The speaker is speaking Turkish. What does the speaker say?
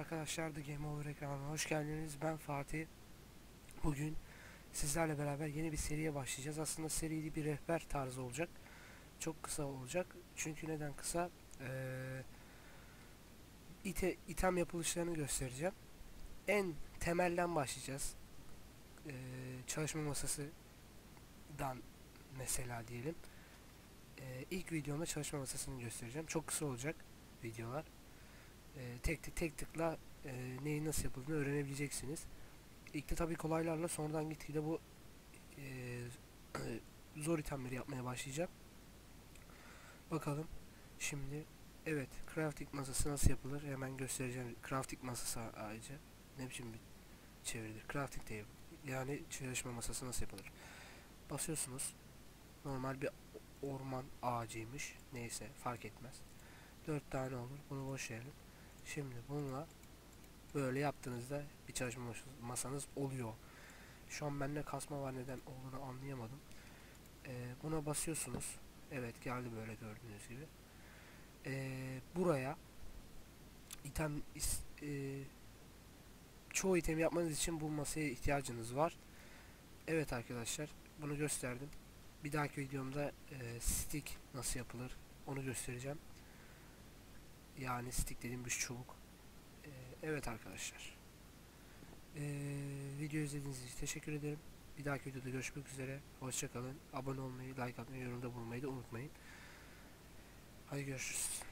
arkadaşlar da Game Over ekranına hoş geldiniz. Ben Fatih. Bugün sizlerle beraber yeni bir seriye başlayacağız. Aslında serili bir rehber tarzı olacak. Çok kısa olacak. Çünkü neden kısa? Ee, ite, item yapılışlarını göstereceğim. En temelden başlayacağız. Ee, çalışma masasından mesela diyelim. Ee, ilk videomda çalışma masasını göstereceğim. Çok kısa olacak videolar e, tek tek tek tıkla e, neyin nasıl yapıldığını öğrenebileceksiniz. İlk de tabii kolaylarla sonradan gitgide bu e, zor itemleri yapmaya başlayacağım. Bakalım. Şimdi evet crafting masası nasıl yapılır hemen göstereceğim. Crafting masası ayrıca ne biçim bir çeviridir. Crafting table yani çalışma masası nasıl yapılır. Basıyorsunuz. Normal bir orman ağacıymış. Neyse fark etmez. 4 tane olur. Bunu boş verelim. Şimdi bununla böyle yaptığınızda bir çalışma mas- masanız oluyor. Şu an bende kasma var neden olduğunu anlayamadım. Ee, buna basıyorsunuz. Evet geldi böyle gördüğünüz gibi. Ee, buraya item e, çoğu item yapmanız için bu masaya ihtiyacınız var. Evet arkadaşlar bunu gösterdim. Bir dahaki videomda e, stick nasıl yapılır onu göstereceğim. Yani stick dediğim bir çubuk. Ee, evet arkadaşlar. Ee, video izlediğiniz için teşekkür ederim. Bir dahaki videoda görüşmek üzere. Hoşçakalın. Abone olmayı, like atmayı, yorumda bulmayı da unutmayın. Hadi görüşürüz.